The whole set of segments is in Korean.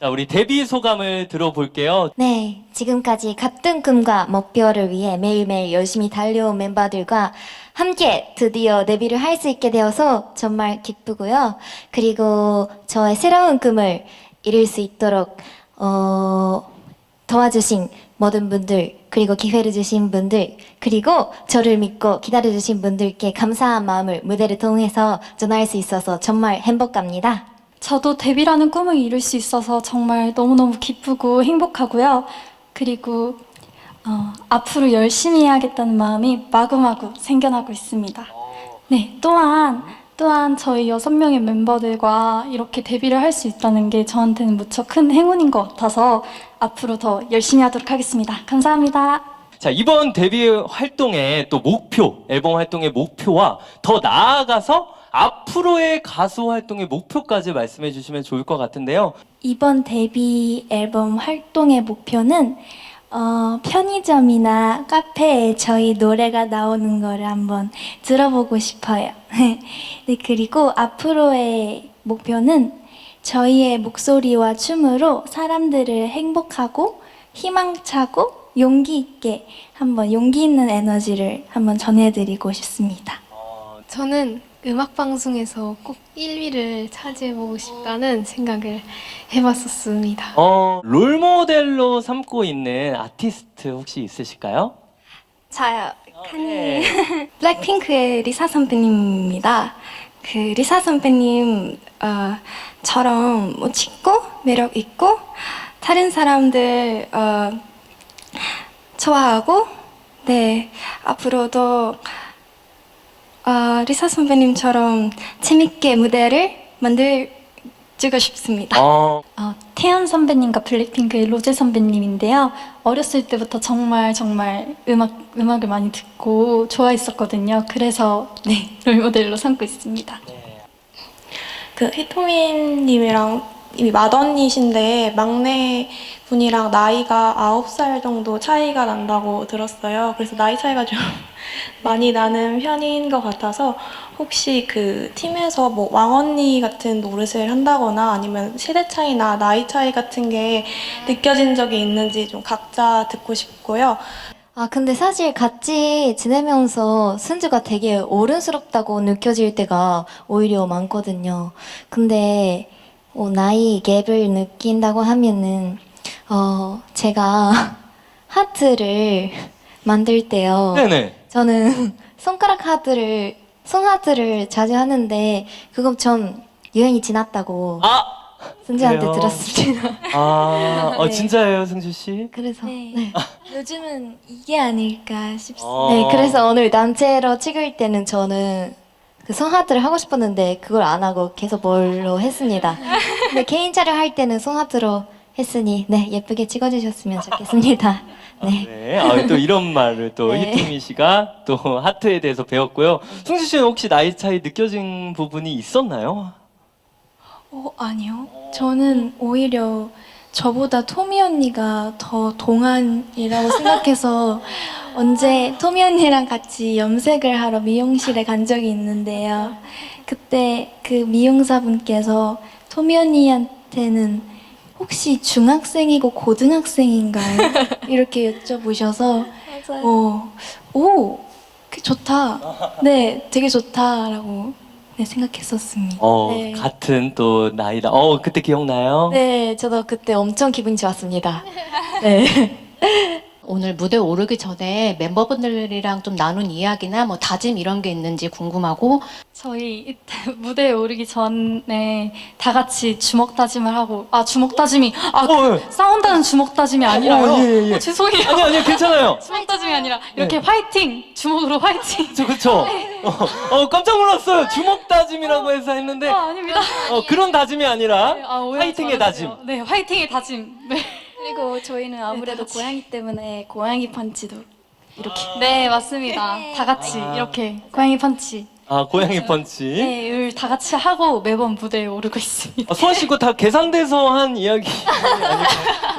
자, 우리 데뷔 소감을 들어볼게요. 네, 지금까지 같은 꿈과 목표를 위해 매일매일 열심히 달려온 멤버들과 함께 드디어 데뷔를 할 수 있게 되어서 정말 기쁘고요. 그리고 저의 새로운 꿈을 이룰 수 있도록 어, 도와주신 모든 분들, 그리고 기회를 주신 분들, 그리고 저를 믿고 기다려주신 분들께 감사한 마음을 무대를 통해서 전할 수 있어서 정말 행복합니다. 저도 데뷔라는 꿈을 이룰 수 있어서 정말 너무너무 기쁘고 행복하고요. 그리고 어, 앞으로 열심히 해야겠다는 마음이 마구마구 생겨나고 있습니다. 네, 또한 또한 저희 여섯 명의 멤버들과 이렇게 데뷔를 할 수 있다는 게 저한테는 무척 큰 행운인 것 같아서 앞으로 더 열심히 하도록 하겠습니다. 감사합니다. 자, 이번 데뷔 활동의 또 목표, 앨범 활동의 목표와 더 나아가서 앞으로의 가수 활동의 목표까지 말씀해 주시면 좋을 것 같은데요. 이번 데뷔 앨범 활동의 목표는 어, 편의점이나 카페에 저희 노래가 나오는 거를 한번 들어보고 싶어요. 네, 그리고 앞으로의 목표는 저희의 목소리와 춤으로 사람들을 행복하고 희망차고 용기 있게 한번 용기 있는 에너지를 한번 전해드리고 싶습니다. 저는 음악 방송에서 꼭 1위를 차지해보고 싶다는 생각을 해봤었습니다. 어, 롤모델로 삼고 있는 아티스트 혹시 있으실까요? 저요. 네. 블랙핑크의 리사 선배님입니다. 그 리사 선배님 어, 처럼 멋있고 매력 있고 다른 사람들 어, 좋아하고 네 앞으로도 어, 리사 선배님처럼 재밌게 무대를 만들고 싶습니다. 어, 어, 태연 선배님과 블랙핑크의 로제 선배님인데요. 어렸을 때부터 정말 정말 음악 음악을 많이 듣고 좋아했었거든요. 그래서 네 롤모델로 삼고 있습니다. 그 히토민님이랑 이미 맏언니신데 막내 분이랑 나이가 9살 정도 차이가 난다고 들었어요. 그래서 나이 차이가 좀 많이 나는 편인 것 같아서 혹시 그 팀에서 뭐 왕언니 같은 노릇을 한다거나 아니면 세대 차이나 나이 차이 같은 게 느껴진 적이 있는지 좀 각자 듣고 싶고요. 아, 근데 사실 같이 지내면서 순주가 되게 어른스럽다고 느껴질 때가 오히려 많거든요. 근데 어, 나이 갭을 느낀다고 하면은 어, 제가 하트를 만들 때요. 네네. 저는 손가락 하트를 손하트를 자주 하는데 그건 좀 유행이 지났다고 아! 그래요? 들었습니다. 아, 어, 네. 진짜예요, 승주 씨? 그래서 네. 네. 요즘은 이게 아닐까 싶습니다. 어. 네, 그래서 오늘 단체로 찍을 때는 저는 그 손하트를 하고 싶었는데 그걸 안 하고 계속 뭘로 했습니다. 근데 개인 촬영할 때는 손하트로 했으니 네 예쁘게 찍어주셨으면 좋겠습니다. 네. 네. 아, 또 이런 말을 또 네. 히토미 씨가 또 하트에 대해서 배웠고요. 승주 씨는 혹시 나이 차이 느껴진 부분이 있었나요? 어, 아니요. 저는 오히려 저보다 토미 언니가 더 동안이라고 생각해서 언제 토미 언니랑 같이 염색을 하러 미용실에 간 적이 있는데요. 그때 그 미용사분께서 토미 언니한테는 혹시 중학생이고 고등학생인가요? 이렇게 여쭤보셔서 어, 오, 그 좋다. 네, 되게 좋다라고 네, 생각했었습니다. 어, 네. 같은 또 나이다. 어, 그때 기억나요? 네, 저도 그때 엄청 기분 좋았습니다. 네. 오늘 무대 오르기 전에 멤버분들이랑 좀 나눈 이야기나 뭐 다짐 이런 게 있는지 궁금하고 저희 이때 무대에 오르기 전에 다 같이 주먹 다짐을 하고 아 주먹 다짐이 아 어, 예. 싸운다는 주먹 다짐이 아니라요. 어, 예, 예, 예. 어, 죄송해요. 아니, 아니, 괜찮아요. 주먹 다짐이 아니라 이렇게 화이팅 주먹으로 화이팅. 저, 그쵸? 어, 어, 깜짝 놀랐어요. 주먹 다짐이라고 해서 했는데, 아 아닙니다. 어, 그런 다짐이 아니라, 네, 아, 오해하지 화이팅의 다짐. 네 화이팅의 다짐. 네. 그리고 저희는 아무래도 같이. 고양이 때문에 고양이 펀치도 이렇게 네 맞습니다. 다 같이 아. 이렇게 고양이 펀치. 아, 고양이 펀치. 네, 다 같이 하고 매번 무대에 오르고 있습니다. 아, 수아 씨, 그거 다 계산돼서 한 이야기 아닐까요?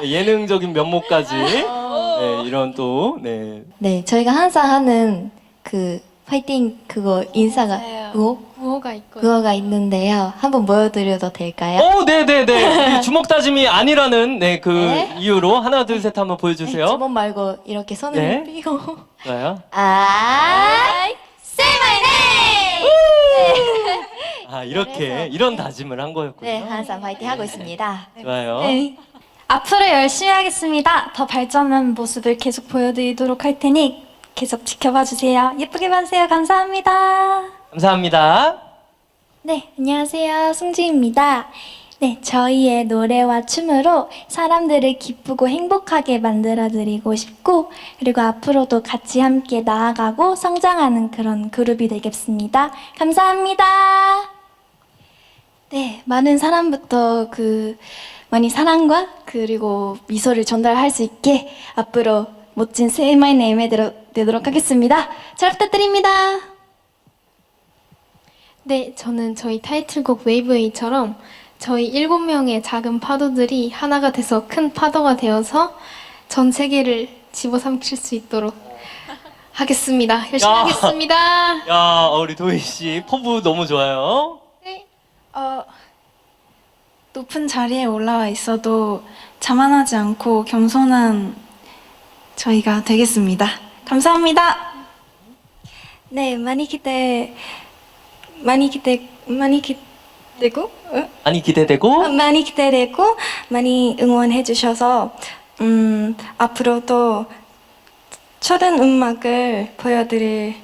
네, 예능적인 면모까지. 네, 이런 또, 네. 네, 저희가 항상 하는 그 파이팅 그거 인사가 맞아요. 구호 구호가 있거든요. 그거가 있는데요. 한번 보여드려도 될까요? 오, 네, 네, 네. 주먹 다짐이 아니라는 네 그 네. 이유로 하나, 둘, 셋 한번 보여주세요. 주먹 말고 이렇게 손을 네. 삐고 좋아요. I say my name. 아, 이렇게 그래서, 이런 다짐을 한 거였군요. 네, 항상 파이팅 하고 있습니다. 좋아요. 네. 앞으로 열심히 하겠습니다. 더 발전한 모습을 계속 보여드리도록 할 테니 계속 지켜봐 주세요. 예쁘게 봐주세요. 감사합니다. 감사합니다. 네, 안녕하세요. 승지입니다. 네, 저희의 노래와 춤으로 사람들을 기쁘고 행복하게 만들어드리고 싶고, 그리고 앞으로도 같이 함께 나아가고 성장하는 그런 그룹이 되겠습니다. 감사합니다. 네, 많은 사람부터 그 많이 사랑과 그리고 미소를 전달할 수 있게 앞으로 멋진 Say My Name에 되도- 되도록 하겠습니다. 잘 부탁드립니다. 네, 저는 저희 타이틀곡 웨이브웨이처럼 저희 일곱 명의 작은 파도들이 하나가 돼서 큰 파도가 되어서 전 세계를 집어삼킬 수 있도록 하겠습니다. 열심히 야. 하겠습니다. 야, 우리 도희 씨 포부 너무 좋아요. 어, 높은 자리에 올라와 있어도 자만하지 않고 겸손한 저희가 되겠습니다. 감사합니다. 네, 많이 기대, 많이 기대, 많이 기대고, 어? 많이 기대되고 많이 기대되고 많이 응원해 주셔서 음, 앞으로도 좋은 음악을 보여드릴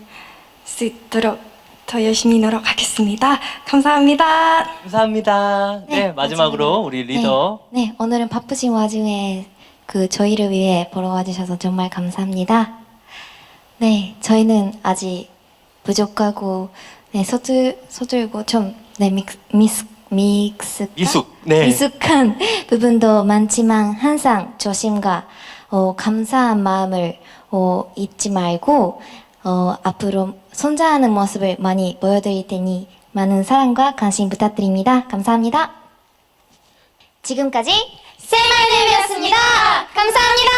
수 있도록 더 열심히 노력하겠습니다. 감사합니다. 감사합니다. 네, 네, 마지막으로 마지막으로. 우리 리더 네, 네, 오늘은 바쁘신 와중에 그 저희를 위해 보러 와주셔서 정말 감사합니다. 네, 저희는 아직 부족하고 네, 서툴 서툴고 좀 네, 믹스 미스 믹스 미숙. 네. 미숙한 부분도 많지만 항상 조심과 어, 감사한 마음을 어, 잊지 말고 어, 앞으로 성장하는 모습을 많이 보여드릴 테니 많은 사랑과 관심 부탁드립니다. 감사합니다. 지금까지 세마이nem이었습니다. 감사합니다.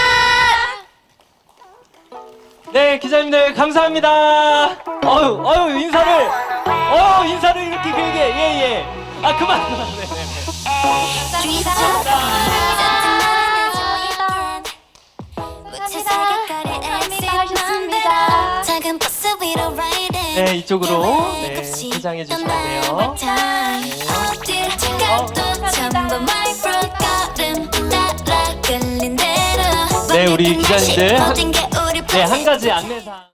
네, 기자님들 감사합니다. 어유, 어유 인사를, 어유 인사를 이렇게 길게, 예, 예. 아 그만, 그만. 네, 네. 감사합니다. 작은 버스 위로 riding 네, 이쪽으로 네, 포장해 주시면 돼요. 어딜 가도 전부 네, 우리 기자님들 네, 한 가지 안내사.